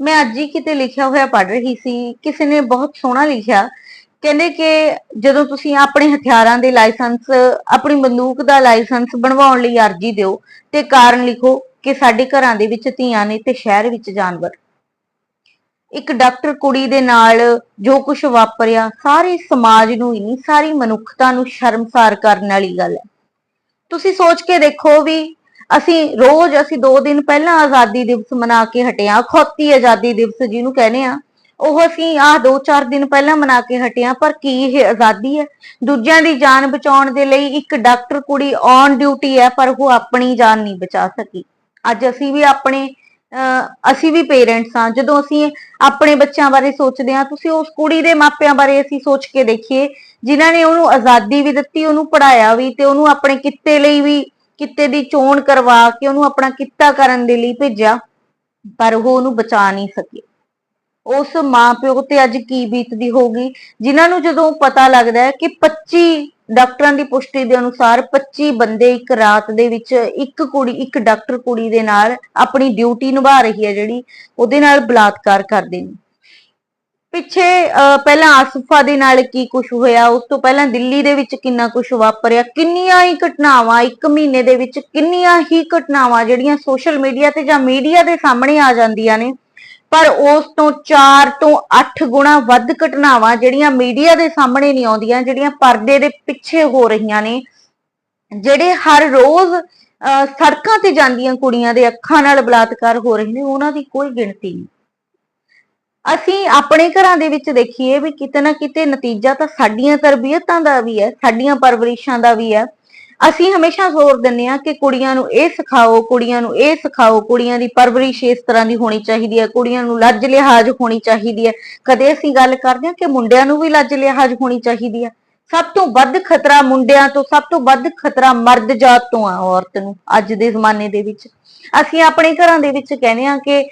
ਮੈਂ ਅੱਜ ਹੀ ਕਿਤੇ ਲਿਖਿਆ ਹੋਇਆ ਪੜ੍ਹ ਰਹੀ ਸੀ, ਕਿਸੇ ਨੇ ਬਹੁਤ ਸੋਹਣਾ ਲਿਖਿਆ। ਕਹਿੰਦੇ ਕਿ ਜਦੋਂ ਤੁਸੀਂ ਆਪਣੇ ਹਥਿਆਰਾਂ ਦੇ ਲਾਇਸੈਂਸ, ਆਪਣੀ ਬੰਦੂਕ ਦਾ ਲਾਇਸੈਂਸ ਬਣਵਾਉਣ ਲਈ ਅਰਜ਼ੀ ਦਿਓ, ਤੇ ਕਾਰਨ ਲਿਖੋ ਕਿ ਸਾਡੇ ਘਰਾਂ ਦੇ ਵਿੱਚ ਧੀਆਂ ਨੇ ਤੇ ਸ਼ਹਿਰ ਵਿੱਚ ਜਾਨਵਰ। ਇੱਕ ਡਾਕਟਰ ਕੁੜੀ ਦੇ ਨਾਲ ਜੋ ਕੁਝ ਵਾਪਰਿਆ, ਸਾਰੇ ਸਮਾਜ ਨੂੰ ਹੀ ਨਹੀਂ ਸਾਰੀ ਮਨੁੱਖਤਾ ਨੂੰ ਸ਼ਰਮਸਾਰ ਕਰਨ ਵਾਲੀ ਗੱਲ ਹੈ। ਤੁਸੀਂ ਸੋਚ ਕੇ ਦੇਖੋ ਵੀ ਅਸੀਂ ਰੋਜ਼ ਅਸੀਂ 2 ਦਿਨ ਪਹਿਲਾਂ ਆਜ਼ਾਦੀ ਦਿਵਸ ਮਨਾ ਕੇ ਹਟਿਆ ਹਾਂ ਖੋਤੀ ਆਜ਼ਾਦੀ ਦਿਵਸ ਜਿਹਨੂੰ ਕਹਿੰਦੇ ਆ ਉਹ ਅਸੀਂ ਆਹ 2-4 ਦਿਨ ਪਹਿਲਾਂ ਮਨਾ ਕੇ ਹਟਿਆ ਪਰ ਕੀ ਇਹ ਆਜ਼ਾਦੀ ਹੈ? ਦੂਜਿਆਂ ਦੀ ਜਾਨ ਬਚਾਉਣ ਦੇ ਲਈ ਇੱਕ ਡਾਕਟਰ ਕੁੜੀ ਔਨ ਡਿਊਟੀ ਹੈ, ਪਰ ਉਹ ਆਪਣੀ ਜਾਨ ਨਹੀਂ ਬਚਾ ਸਕੀ। ਅੱਜ ਅਸੀਂ ਵੀ ਆਪਣੇ, ਅਹ ਅਸੀਂ ਵੀ ਪੇਰੈਂਟਸ ਹਾਂ, ਜਦੋਂ ਅਸੀਂ ਆਪਣੇ ਬੱਚਿਆਂ ਬਾਰੇ ਸੋਚਦੇ ਹਾਂ, ਤੁਸੀਂ ਉਸ ਕੁੜੀ ਦੇ ਮਾਪਿਆਂ ਬਾਰੇ ਅਸੀਂ ਸੋਚ ਕੇ ਦੇਖੀਏ, ਜਿਨ੍ਹਾਂ ਨੇ ਉਹਨੂੰ ਆਜ਼ਾਦੀ ਵੀ ਦਿੱਤੀ, ਉਹਨੂੰ ਪੜਾਇਆ ਵੀ ਤੇ ਉਹਨੂੰ ਆਪਣੇ ਕਿੱਤੇ ਲਈ ਵੀ ਕਿੱਤੇ ਦੀ ਚੋਣ ਕਰਵਾ ਕੇ ਉਹਨੂੰ ਆਪਣਾ ਕਿੱਤਾ ਕਰਨ ਦੇ ਲਈ ਭੇਜਿਆ, ਪਰ ਉਹ ਉਹਨੂੰ ਬਚਾ ਨਹੀਂ ਸਕੇ ਉਸ ਮਾਪਿਓ ਤੇ ਅੱਜ ਕੀ ਬੀਤਦੀ ਹੋਊਗੀ? ਜਿਨ੍ਹਾਂ ਨੂੰ ਜਦੋਂ ਪਤਾ ਲੱਗਦਾ ਹੈ ਕਿ 25 ਡਾਕਟਰਾਂ ਦੀ ਪੁਸ਼ਟੀ ਦੇ ਅਨੁਸਾਰ 25 ਬੰਦੇ ਇੱਕ ਰਾਤ ਦੇ ਵਿੱਚ ਇੱਕ ਕੁੜੀ, ਇੱਕ ਡਾਕਟਰ ਕੁੜੀ ਦੇ ਨਾਲ ਆਪਣੀ ਡਿਊਟੀ ਨਿਭਾ ਰਹੀ ਹੈ ਜਿਹੜੀ ਉਹਦੇ ਨਾਲ ਬਲਾਤਕਾਰ ਕਰਦੇ ਨੇ। ਪਿੱਛੇ ਅਹ, ਪਹਿਲਾਂ ਆਸਫਾ ਦੇ ਨਾਲ ਕੀ ਕੁਝ ਹੋਇਆ? ਉਸ ਤੋਂ ਪਹਿਲਾਂ ਦਿੱਲੀ ਦੇ ਵਿੱਚ ਕਿੰਨਾ ਕੁਝ ਵਾਪਰਿਆ? ਕਿੰਨੀਆਂ ਹੀ ਘਟਨਾਵਾਂ ਇੱਕ ਮਹੀਨੇ ਦੇ ਵਿੱਚ ਕਿੰਨੀਆਂ ਹੀ ਘਟਨਾਵਾਂ ਜਿਹੜੀਆਂ ਸੋਸ਼ਲ ਮੀਡੀਆ ਤੇ ਜਾਂ ਮੀਡੀਆ ਦੇ ਸਾਹਮਣੇ ਆ ਜਾਂਦੀਆਂ ਨੇ। ਪਰ ਉਸ ਤੋਂ 4 ਤੋਂ 8 ਗੁਣਾ ਵੱਧ ਘਟਨਾਵਾਂ ਜਿਹੜੀਆਂ ਮੀਡੀਆ ਦੇ ਸਾਹਮਣੇ ਨਹੀਂ ਆਉਂਦੀਆਂ ਜਿਹੜੀਆਂ ਪਰਦੇ ਦੇ ਪਿੱਛੇ ਹੋ ਰਹੀਆਂ ਨੇ ਜਿਹੜੇ ਹਰ ਰੋਜ਼ ਅਹ, ਸੜਕਾਂ ਤੇ ਜਾਂਦੀਆਂ ਕੁੜੀਆਂ ਦੇ ਅੱਖਾਂ ਨਾਲ ਬਲਾਤਕਾਰ ਹੋ ਰਹੇ ਨੇ ਉਹਨਾਂ ਦੀ ਕੋਈ ਗਿਣਤੀ ਨਹੀਂ। ਅਸੀਂ ਆਪਣੇ ਘਰਾਂ ਦੇ ਵਿੱਚ ਦੇਖੀਏ ਵੀ ਕਿਤੇ ਨਾ ਕਿਤੇ ਨਤੀਜਾ ਤਾਂ ਸਾਡੀਆਂ ਤਰਬੀਅਤਾਂ ਦਾ ਵੀ ਹੈ, ਸਾਡੀਆਂ ਪਰਵਰਿਸ਼ਾਂ ਦਾ ਵੀ ਹੈ। ਅਸੀਂ ਹਮੇਸ਼ਾ ਜ਼ੋਰ ਦਿੰਦੇ ਆ ਕਿ ਕੁੜੀਆਂ ਨੂੰ ਇਹ ਸਿਖਾਓ, ਕੁੜੀਆਂ ਨੂੰ ਇਹ ਸਿਖਾਓ, ਕੁੜੀਆਂ ਦੀ ਪਰਵਰਿਸ਼ ਇਸ ਤਰ੍ਹਾਂ ਦੀ ਹੋਣੀ ਚਾਹੀਦੀ ਹੈ, ਕੁੜੀਆਂ ਨੂੰ ਲੱਜ ਲਿਹਾਜ਼ ਹੋਣੀ ਚਾਹੀਦੀ ਹੈ। ਕਦੇ ਅਸੀਂ ਗੱਲ ਕਰਦੇ ਹਾਂ ਕਿ ਮੁੰਡਿਆਂ ਨੂੰ ਵੀ ਲੱਜ ਲਿਹਾਜ਼ ਹੋਣੀ ਚਾਹੀਦੀ ਹੈ। ਸਭ ਤੋਂ ਵੱਧ ਖਤਰਾ ਮੁੰਡਿਆਂ ਤੋਂ, ਸਭ ਤੋਂ ਵੱਧ ਖਤਰਾ ਮਰਦ ਜਾਤ ਤੋਂ ਆ, ਔਰਤ ਨੂੰ, ਅੱਜ ਦੇ ਜ਼ਮਾਨੇ ਦੇ ਵਿੱਚ। ਅਸੀਂ ਆਪਣੇ ਘਰਾਂ ਦੇ ਵਿੱਚ ਕਹਿੰਦੇ ਆ ਕਿ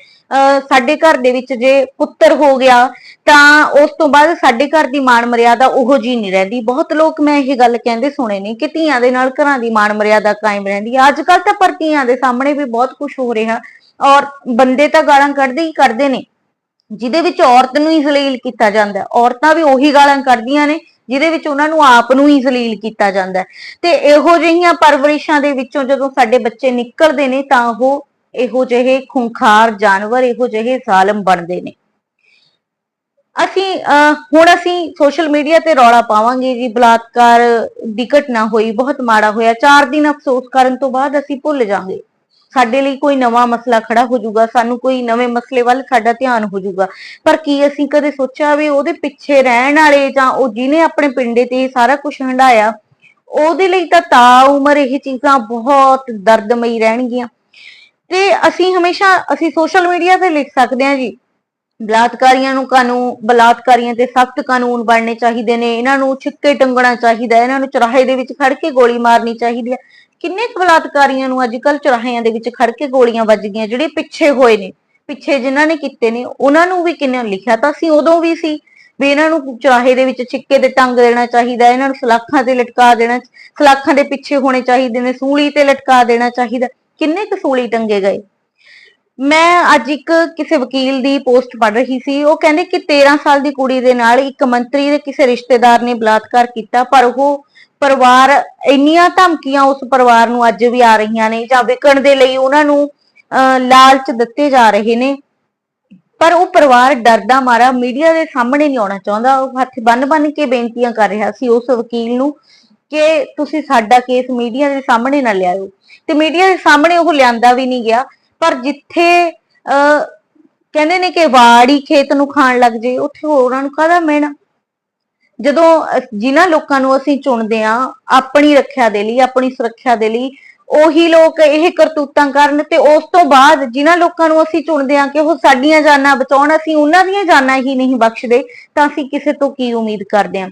ਸਾਡੇ ਘਰ ਦੇ ਵਿੱਚ ਜੇ ਪੁੱਤਰ ਹੋ ਗਿਆ, ਤਾਂ ਉਸ ਤੋਂ ਬਾਅਦ ਸਾਡੇ ਘਰ ਦੀ ਮਾਣ ਮਰਿਆਦਾ ਉਹੋ ਜੀ ਨਹੀਂ ਰਹਿੰਦੀ। ਬਹੁਤ ਲੋਕ ਮੈਂ ਇਹ ਗੱਲ ਕਹਿੰਦੇ ਸੁਣੇ ਨੇ ਕਿ ਧੀਆਂ ਦੇ ਨਾਲ ਘਰਾਂ ਦੀ ਮਾਣ ਮਰਿਆਦਾ ਕਾਇਮ ਰਹਿੰਦੀ ਹੈ ਅੱਜ ਕੱਲ ਤਾਂ ਪਰ ਧੀਆਂ ਦੇ ਸਾਹਮਣੇ ਵੀ ਬਹੁਤ ਕੁਝ ਹੋ ਰਿਹਾ ਔਰ ਬੰਦੇ ਤਾਂ ਗਾਲਾਂ ਕੱਢਦੇ ਹੀ ਕਰਦੇ ਨੇ। ਜਿਹਦੇ ਵਿੱਚ ਔਰਤ ਨੂੰ ਹੀ ਜ਼ਲੀਲ ਕੀਤਾ ਜਾਂਦਾ। ਔਰਤਾਂ ਵੀ ਉਹੀ ਗਾਲਾਂ ਕੱਢਦੀਆਂ ਨੇ, ਜਿਹਦੇ ਵਿੱਚ ਉਹਨਾਂ ਨੂੰ ਆਪ ਨੂੰ ਹੀ ਜ਼ਲੀਲ ਕੀਤਾ ਜਾਂਦਾ। ਤੇ ਇਹੋ ਜਿਹੀਆਂ ਪਰਵਰਿਸ਼ਾਂ ਦੇ ਵਿੱਚੋਂ ਜਦੋਂ ਸਾਡੇ ਬੱਚੇ ਨਿਕਲਦੇ ਨੇ ਤਾਂ ਉਹ ਇਹੋ ਜਿਹੇ ਖੁੰਖਾਰ ਜਾਨਵਰ ਇਹੋ ਜਿਹੇ ਜ਼ਾਲਮ ਬਣਦੇ ਨੇ। ਅਸੀਂ ਅਹ, ਹੁਣ ਅਸੀਂ ਸੋਸ਼ਲ ਮੀਡੀਆ ਤੇ ਰੌਲਾ ਪਾਵਾਂਗੇ ਜੀ ਬਲਾਤਕਾਰ ਦੀ ਘਟਨਾ ਹੋਈ ਬਹੁਤ ਮਾੜਾ ਹੋਇਆ। 4 ਦਿਨ ਅਫਸੋਸ ਕਰਨ ਤੋਂ ਬਾਅਦ ਅਸੀਂ ਭੁੱਲ ਜਾਾਂਗੇ ਸਾਡੇ ਲਈ ਕੋਈ ਨਵਾਂ ਮਸਲਾ ਖੜਾ ਹੋ ਜਾਊਗਾ ਸਾਨੂੰ ਕੋਈ ਨਵੇਂ ਮਸਲੇ ਵੱਲ ਸਾਡਾ ਧਿਆਨ ਹੋ ਜਾਊਗਾ। ਪਰ ਕੀ ਅਸੀਂ ਕਦੇ ਸੋਚਿਆ ਵੀ ਉਹਦੇ ਪਿੱਛੇ ਰਹਿਣ ਵਾਲੇ ਜਾਂ ਉਹ ਜਿਹਨੇ ਆਪਣੇ ਪਿੰਡੇ ਤੇ ਸਾਰਾ ਕੁਝ ਹੰਡਾਇਆ ਉਹਦੇ ਲਈ ਤਾਂ ਤਾ ਉਮਰ ਇਹ ਚੀਜ਼ਾਂ ਬਹੁਤ ਦਰਦਮਈ ਰਹਿਣਗੀਆਂ। ਤੇ ਅਸੀਂ ਹਮੇਸ਼ਾ ਅਸੀਂ ਸੋਸ਼ਲ ਮੀਡੀਆ ਤੇ ਲਿਖ ਸਕਦੇ ਹਾਂ ਜੀ। ਬਲਾਤਕਾਰੀਆਂ ਨੂੰ ਕਾਨੂੰਨ ਬਲਾਤਕਾਰੀਆਂ ਤੇ ਸਖਤ ਕਾਨੂੰਨ ਬਣਨੇ ਚਾਹੀਦੇ ਨੇ ਇਹਨਾਂ ਨੂੰ ਛਿੱਕੇ ਟੰਗਣਾ ਚਾਹੀਦਾ ਹੈ, ਇਹਨਾਂ ਨੂੰ ਚੁਰਾਹੇ ਦੇ ਵਿੱਚ ਖੜ ਕੇ ਗੋਲੀ ਮਾਰਨੀ ਚਾਹੀਦੀ ਹੈ। ਕਿੰਨੇ ਕੁ ਬਲਾਤਕਾਰੀਆਂ ਨੂੰ ਅੱਜ ਕੱਲ ਚੁਰਾਹਿਆਂ ਦੇ ਵਿੱਚ ਖੜ ਕੇ ਗੋਲੀਆਂ ਵੱਜ ਗਈਆਂ ਜਿਹੜੇ ਪਿੱਛੇ ਹੋਏ ਨੇ ਪਿੱਛੇ ਜਿਨ੍ਹਾਂ ਨੇ ਕੀਤੇ ਨੇ ਉਹਨਾਂ ਨੂੰ ਵੀ ਕਿੰਨੇ ਲਿਖਿਆ ਤਾਂ ਸੀ ਉਦੋਂ ਵੀ ਸੀ ਵੀ ਇਹਨਾਂ ਨੂੰ ਚੁਰਾਹੇ ਦੇ ਵਿੱਚ ਛਿੱਕੇ ਤੇ ਟੰਗ ਦੇਣਾ ਚਾਹੀਦਾ ਇਹਨਾਂ ਨੂੰ ਸਲਾਖਾਂ ਤੇ ਲਟਕਾ ਦੇਣਾ ਸਲਾਖਾਂ ਦੇ ਪਿੱਛੇ ਹੋਣੇ ਚਾਹੀਦੇ ਨੇ ਸੂਲੀ ਤੇ ਲਟਕਾ ਦੇਣਾ ਚਾਹੀਦਾ। ਕਿੰਨੇ ਕਸੂਲੀ ਟੰਗੇ ਗਏ? ਮੈਂ ਅੱਜ ਇੱਕ ਕਿਸੇ ਵਕੀਲ ਦੀ ਪੋਸਟ ਪੜ੍ਹ ਰਹੀ ਸੀ ਉਹ ਕਹਿੰਦੇ ਕਿ 13 ਸਾਲ ਦੀ ਕੁੜੀ ਦੇ ਨਾਲ ਇੱਕ ਮੰਤਰੀ ਦੇ ਕਿਸੇ ਰਿਸ਼ਤੇਦਾਰ ਨੇ ਬਲਾਤਕਾਰ ਕੀਤਾ ਪਰ ਉਹ ਪਰਿਵਾਰ ਇੰਨੀਆਂ ਧਮਕੀਆਂ ਉਸ ਪਰਿਵਾਰ ਨੂੰ ਅੱਜ ਵੀ ਆ ਰਹੀਆਂ ਨੇ ਜਾਂ ਵਿਕਣ ਦੇ ਲਈ ਉਹਨਾਂ ਨੂੰ ਅਹ, ਲਾਲਚ ਦਿੱਤੇ ਜਾ ਰਹੇ ਨੇ। ਪਰ ਉਹ ਪਰਿਵਾਰ ਡਰਦਾ ਮਾਰਾ ਮੀਡੀਆ ਦੇ ਸਾਹਮਣੇ ਨਹੀਂ ਆਉਣਾ ਚਾਹੁੰਦਾ। ਉਹ ਹੱਥ ਬੰਨ-ਬੰਨ ਕੇ ਬੇਨਤੀਆਂ ਕਰ ਰਿਹਾ ਸੀ ਉਸ ਵਕੀਲ ਨੂੰ ਕਿ ਤੁਸੀਂ ਸਾਡਾ ਕੇਸ ਮੀਡੀਆ ਦੇ ਸਾਹਮਣੇ ਨਾ ਲਿਆਇਓ। ਤੇ ਮੀਡੀਆ ਦੇ ਸਾਹਮਣੇ ਉਹ ਲਿਆਂਦਾ ਵੀ ਨਹੀਂ ਗਿਆ ਪਰ ਜਿੱਥੇ ਅਹ, ਕਹਿੰਦੇ ਨੇ ਕਿ ਵਾੜੀ ਖੇਤ ਨੂੰ ਖਾਣ ਲੱਗ ਜੇ ਉੱਥੇ ਹੋਰਾਂ ਨੂੰ ਕਾਹਦਾ ਮਿਹਣਾ? ਜਦੋਂ ਅਹ, ਜਿਨ੍ਹਾਂ ਲੋਕਾਂ ਨੂੰ ਅਸੀਂ ਚੁਣਦੇ ਆ ਆਪਣੀ ਰੱਖਿਆ ਦੇ ਲਈ ਆਪਣੀ ਸੁਰੱਖਿਆ ਦੇ ਲਈ ਉਹੀ ਲੋਕ ਇਹ ਕਰਤੂਤਾਂ ਕਰਨ ਤੇ ਉਸ ਤੋਂ ਬਾਅਦ ਜਿਨ੍ਹਾਂ ਲੋਕਾਂ ਨੂੰ ਅਸੀਂ ਚੁਣਦੇ ਆ ਕਿ ਉਹ ਸਾਡੀਆਂ ਜਾਨਾਂ ਬਚਾਉਣ ਅਸੀਂ ਉਹਨਾਂ ਦੀਆਂ ਜਾਨਾਂ ਹੀ ਨਹੀਂ ਬਖਸ਼ਦੇ ਤਾਂ ਅਸੀਂ ਕਿਸੇ ਤੋਂ ਕੀ ਉਮੀਦ ਕਰਦੇ ਆ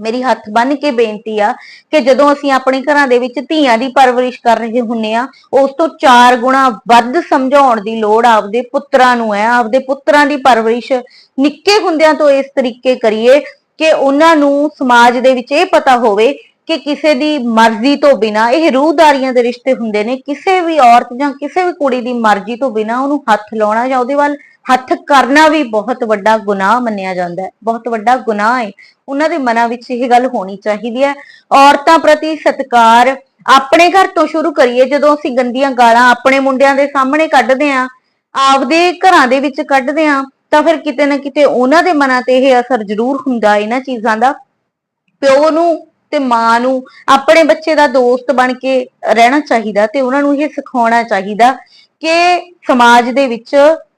ਮੇਰੀ ਹੱਥ ਬੰਨ ਕੇ ਬੇਨਤੀ ਆ ਕਿ ਜਦੋਂ ਅਸੀਂ ਆਪਣੇ ਘਰਾਂ ਦੇ ਵਿੱਚ ਧੀਆਂ ਦੀ ਪਰਵਰਿਸ਼ ਕਰ ਰਹੇ ਹੁੰਨੇ ਆ, ਉਸ ਤੋਂ 4 ਗੁਣਾ ਵੱਧ ਸਮਝਾਉਣ ਦੀ ਲੋੜ ਆਪਦੇ ਪੁੱਤਰਾਂ ਨੂੰ ਹੈ। ਆਪਦੇ ਪੁੱਤਰਾਂ ਦੀ ਪਰਵਰਿਸ਼ ਨਿੱਕੇ ਹੁੰਦਿਆਂ ਤੋਂ ਇਸ ਤਰੀਕੇ ਕਰੀਏ ਕਿ ਉਹਨਾਂ ਨੂੰ ਸਮਾਜ ਦੇ ਵਿੱਚ ਇਹ ਪਤਾ ਹੋਵੇ ਕਿ ਕਿਸੇ ਦੀ ਮਰਜ਼ੀ ਤੋਂ ਬਿਨਾ, ਇਹ ਰੂਹਦਾਰੀਆਂ ਦੇ ਰਿਸ਼ਤੇ ਹੁੰਦੇ ਨੇ, ਕਿਸੇ ਵੀ ਔਰਤ ਜਾਂ ਕਿਸੇ ਵੀ ਕੁੜੀ ਦੀ ਮਰਜ਼ੀ ਤੋਂ ਬਿਨਾ ਉਹਨੂੰ ਹੱਥ ਲਾਉਣਾ ਜਾਂ ਉਹਦੇ ਵੱਲ ਹੱਥ ਕਰਨਾ ਵੀ ਬਹੁਤ ਵੱਡਾ ਗੁਨਾਹ ਮੰਨਿਆ ਜਾਂਦਾ ਹੈ, ਬਹੁਤ ਵੱਡਾ ਗੁਨਾਹ ਹੈ। ਉਹਨਾਂ ਦੇ ਮਨਾਂ ਵਿੱਚ ਇਹ ਗੱਲ ਹੋਣੀ ਚਾਹੀਦੀ ਹੈ। ਔਰਤਾਂ ਪ੍ਰਤੀ ਸਤਿਕਾਰ ਆਪਣੇ ਘਰ ਤੋਂ ਸ਼ੁਰੂ ਕਰੀਏ, ਜਦੋਂ ਅਸੀਂ ਗੰਦੀਆਂ ਗਾਲਾਂ ਆਪਣੇ ਮੁੰਡਿਆਂ ਦੇ ਸਾਹਮਣੇ ਕੱਢਦੇ ਆਂ ਆਪਦੇ ਘਰਾਂ ਦੇ ਵਿੱਚ ਕੱਢਦੇ ਆਂ ਤਾਂ ਫਿਰ ਕਿਤੇ ਨਾ ਕਿਤੇ ਉਹਨਾਂ ਦੇ ਮਨਾਂ ਤੇ ਇਹ ਅਸਰ ਜ਼ਰੂਰ ਹੁੰਦਾ ਇਹਨਾਂ ਚੀਜ਼ਾਂ ਦਾ। ਪਿਓ ਨੂੰ ਤੇ ਮਾਂ ਨੂੰ ਆਪਣੇ ਬੱਚੇ ਦਾ ਦੋਸਤ ਬਣ ਕੇ ਰਹਿਣਾ ਚਾਹੀਦਾ ਤੇ ਉਹਨਾਂ ਨੂੰ ਇਹ ਸਿਖਾਉਣਾ ਚਾਹੀਦਾ ਕਿ ਸਮਾਜ ਦੇ ਵਿੱਚ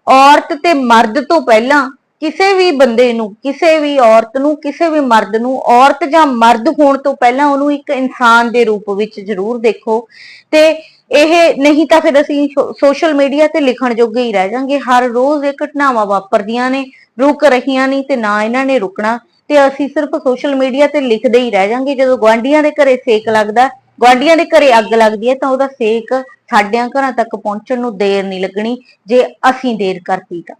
ਔਰਤ ਤੇ ਮਰਦ ਤੋਂ ਪਹਿਲਾਂ ਕਿਸੇ ਵੀ ਬੰਦੇ ਨੂੰ, ਕਿਸੇ ਵੀ ਔਰਤ ਨੂੰ, ਕਿਸੇ ਵੀ ਮਰਦ ਨੂੰ, ਔਰਤ ਜਾਂ ਮਰਦ ਹੋਣ ਤੋਂ ਪਹਿਲਾਂ ਉਹਨੂੰ ਇੱਕ ਇਨਸਾਨ ਦੇ ਰੂਪ ਵਿੱਚ ਜ਼ਰੂਰ ਦੇਖੋ। ਤੇ ਇਹ ਨਹੀਂ ਤਾਂ ਫਿਰ ਅਸੀਂ ਸੋਸ਼ਲ ਮੀਡੀਆ ਤੇ ਲਿਖਣ ਜੋਗੇ ਹੀ ਰਹਿ ਜਾਾਂਗੇ। ਹਰ ਰੋਜ਼ ਇਹ ਘਟਨਾਵਾਂ ਵਾਪਰਦੀਆਂ ਨੇ, ਰੁਕ ਰਹੀਆਂ ਨਹੀਂ ਤੇ ਨਾ ਇਹਨਾਂ ਨੇ ਰੁਕਣਾ। ਤੇ ਅਸੀਂ ਸਿਰਫ ਸੋਸ਼ਲ ਮੀਡੀਆ ਤੇ ਲਿਖਦੇ ਹੀ ਰਹਿ ਜਾਾਂਗੇ। ਜਦੋਂ ਗੁਆਂਢੀਆਂ ਦੇ ਘਰੇ ਸੇਕ ਲੱਗਦਾ, ਗੁਆਂਢੀਆਂ ਦੇ ਘਰੇ ਅੱਗ ਲੱਗਦੀ ਹੈ ਤਾਂ ਉਹਦਾ ਸੇਕ ਸਾਡਿਆਂ ਘਰਾਂ ਤੱਕ ਪਹੁੰਚਣ ਨੂੰ ਦੇਰ ਨਹੀਂ ਲੱਗਣੀ ਜੇ ਅਸੀਂ ਦੇਰ ਕਰਤੀ ਤਾਂ।